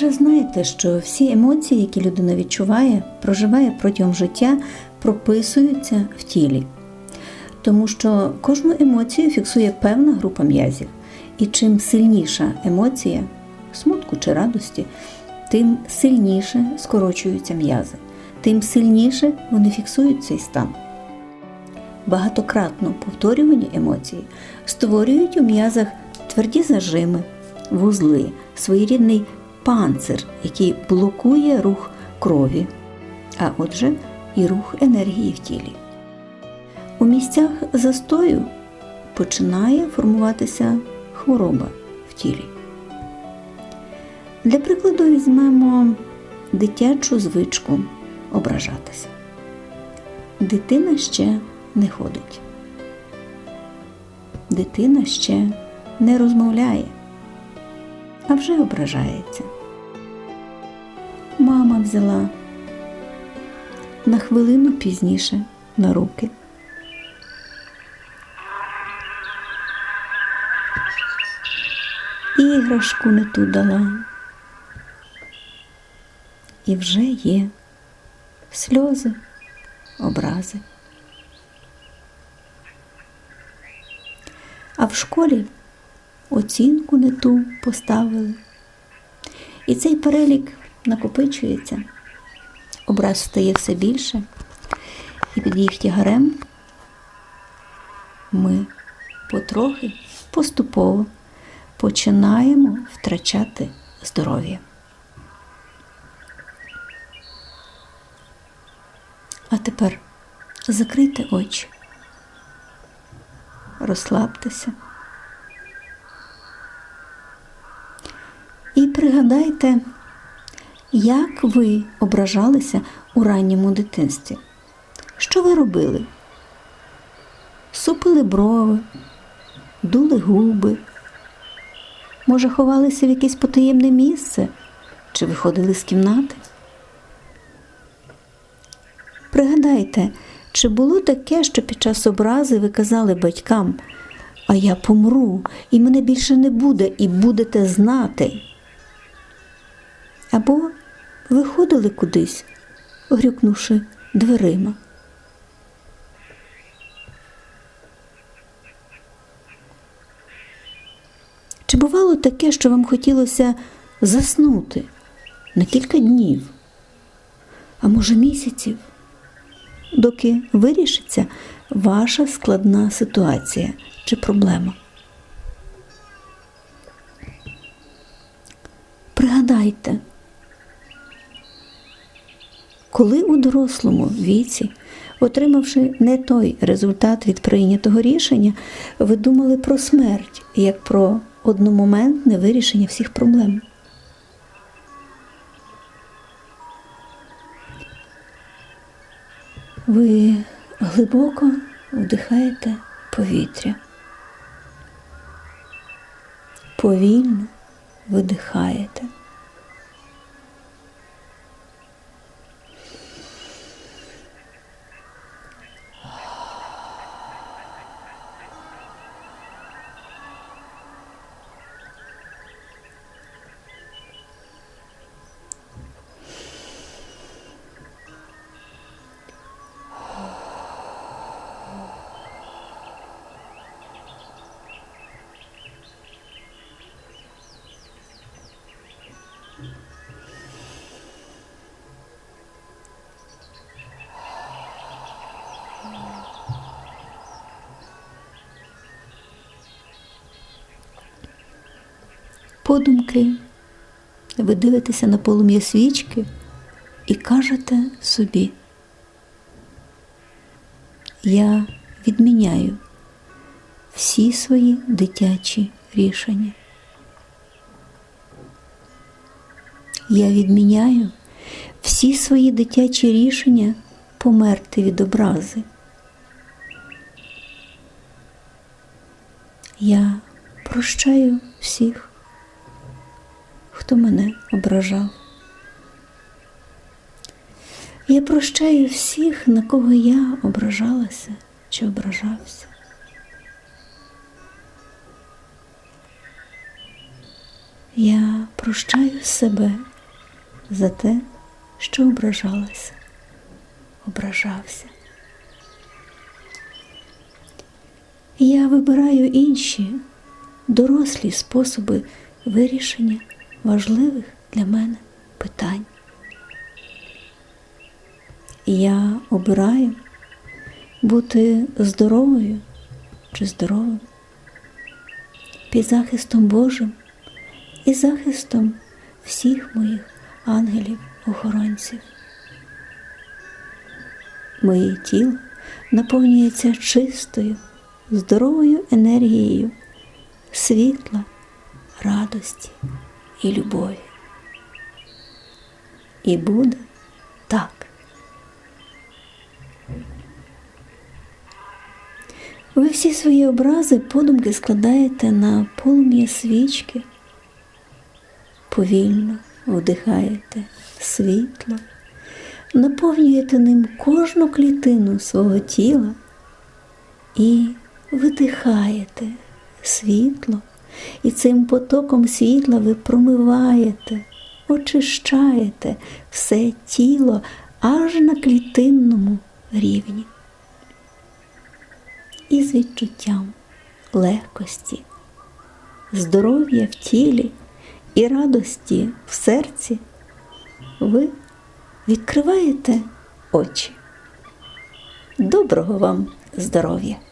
вже знаєте, що всі емоції, які людина відчуває, проживає протягом життя, прописуються в тілі. Тому що кожну емоцію фіксує певна група м'язів. І чим сильніша емоція, смутку чи радості, тим сильніше скорочуються м'язи, тим сильніше вони фіксують цей стан. Багатократно повторювані емоції створюють у м'язах тверді зажими, вузли, своєрідний панцир, який блокує рух крові, а отже, і рух енергії в тілі. У місцях застою починає формуватися хвороба в тілі. Для прикладу візьмемо дитячу звичку ображатися. Дитина ще не ходить. Дитина ще не розмовляє, а вже ображається. Мама взяла на хвилину пізніше на руки. Іграшку не ту дала. І вже є сльози, образи. А в школі оцінку не ту поставили. І цей перелік накопичується, образ стає все більше, і під їх тягарем ми потрохи, поступово починаємо втрачати здоров'я. А тепер закрийте очі, розслабтеся і пригадайте, як ви ображалися у ранньому дитинстві. Що ви робили? Супили брови, дули губи, може, ховалися в якесь потаємне місце чи виходили з кімнати? Пригадайте, чи було таке, що під час образи ви казали батькам, а я помру, і мене більше не буде, і будете знати. Або виходили кудись, грюкнувши дверима. Чи бувало таке, що вам хотілося заснути на кілька днів, а може місяців? доки вирішиться ваша складна ситуація чи проблема. Пригадайте, коли у дорослому віці, отримавши не той результат від прийнятого рішення, ви думали про смерть як про одномоментне вирішення всіх проблем. Ви глибоко вдихаєте повітря. Повільно видихаєте. Подумки, ви дивитеся на полум'я свічки і кажете собі, я відміняю всі свої дитячі рішення. Я відміняю всі свої дитячі рішення померти від образи. Я прощаю всіх хто мене ображав. Я прощаю всіх, на кого я ображалася чи ображався. Я прощаю себе за те, що ображалася, ображався. Я вибираю інші дорослі способи вирішення важливих для мене питань. Я обираю бути здоровою чи здоровим під захистом Божим і захистом всіх моїх ангелів-охоронців. Моє тіло наповнюється чистою, здоровою енергією світла, радості і любові. І буде так. Ви всі свої образи подумки складаєте на полум'я свічки, повільно вдихаєте світло, наповнюєте ним кожну клітину свого тіла і видихаєте світло, і цим потоком світла ви промиваєте, очищаєте все тіло аж на клітинному рівні і з відчуттям легкості, здоров'я в тілі і радості в серці, ви відкриваєте очі. Доброго вам здоров'я!